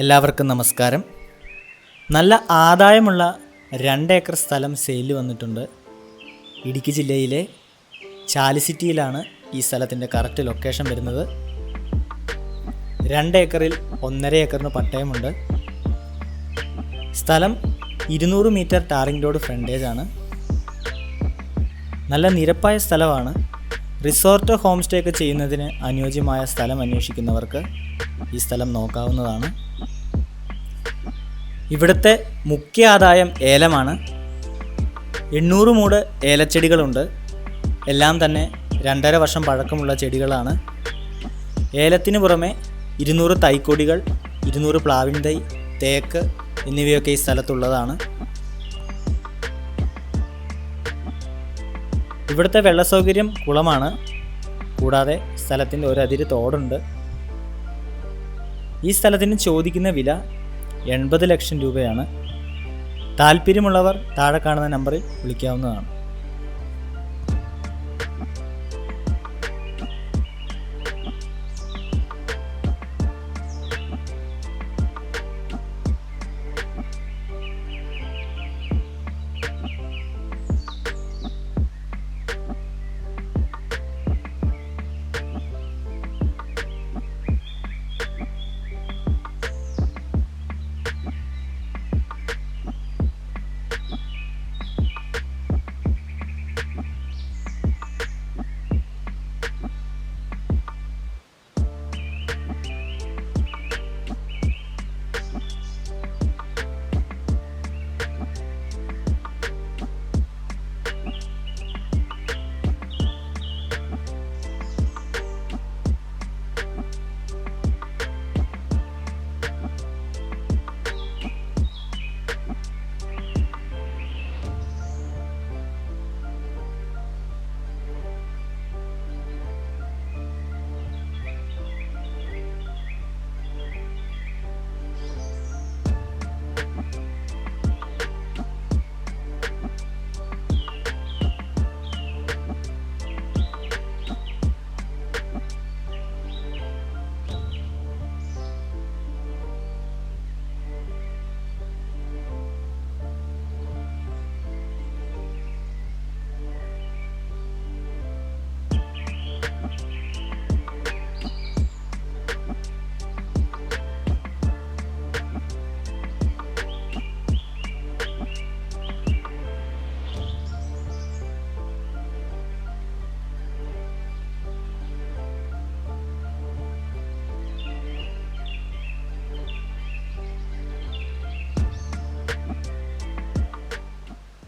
എല്ലാവർക്കും നമസ്കാരം. നല്ല ആദായമുള്ള രണ്ട് ഏക്കർ സ്ഥലം സെയിൽ വന്നിട്ടുണ്ട്. ഇടുക്കി ജില്ലയിലെ ചാലിസിറ്റിയിലാണ് ഈ സ്ഥലത്തിന്റെ കറക്റ്റ് ലൊക്കേഷൻ വരുന്നത്. രണ്ട് ഏക്കറിൽ ഒന്നര ഏക്കറിന് പട്ടയമുണ്ട്. സ്ഥലം ഇരുന്നൂറ് മീറ്റർ ടാറിംഗ് റോഡ് ഫ്രണ്ടേജാണ് നല്ല നിരപ്പായ സ്ഥലമാണ്. റിസോർട്ട് ഹോം സ്റ്റേ ഒക്കെ ചെയ്യുന്നതിന് അനുയോജ്യമായ സ്ഥലം അന്വേഷിക്കുന്നവർക്ക് ഈ സ്ഥലം നോക്കാവുന്നതാണ്. ഇവിടുത്തെ മുഖ്യ ആദായം ഏലമാണ്. എണ്ണൂറ് മൂട് ഏലച്ചെടികളുണ്ട്. എല്ലാം തന്നെ രണ്ടര വർഷം പഴക്കമുള്ള ചെടികളാണ്. ഏലത്തിന് പുറമെ ഇരുന്നൂറ് തൈക്കൊടികൾ ഇരുന്നൂറ് പ്ലാവിൻ തൈ തേക്ക് എന്നിവയൊക്കെ ഈ സ്ഥലത്തുള്ളതാണ്. ഇവിടുത്തെ വെള്ള സൗകര്യം കുളമാണ്. കൂടാതെ സ്ഥലത്തിന്റെ ഒരു അതിര് തോടുണ്ട്. ഈ സ്ഥലത്തിന് ചോദിക്കുന്ന വില എൺപത് ലക്ഷം രൂപയാണ്. താല്പര്യമുള്ളവർ താഴെ കാണുന്ന നമ്പറിൽ വിളിക്കാവുന്നതാണ്.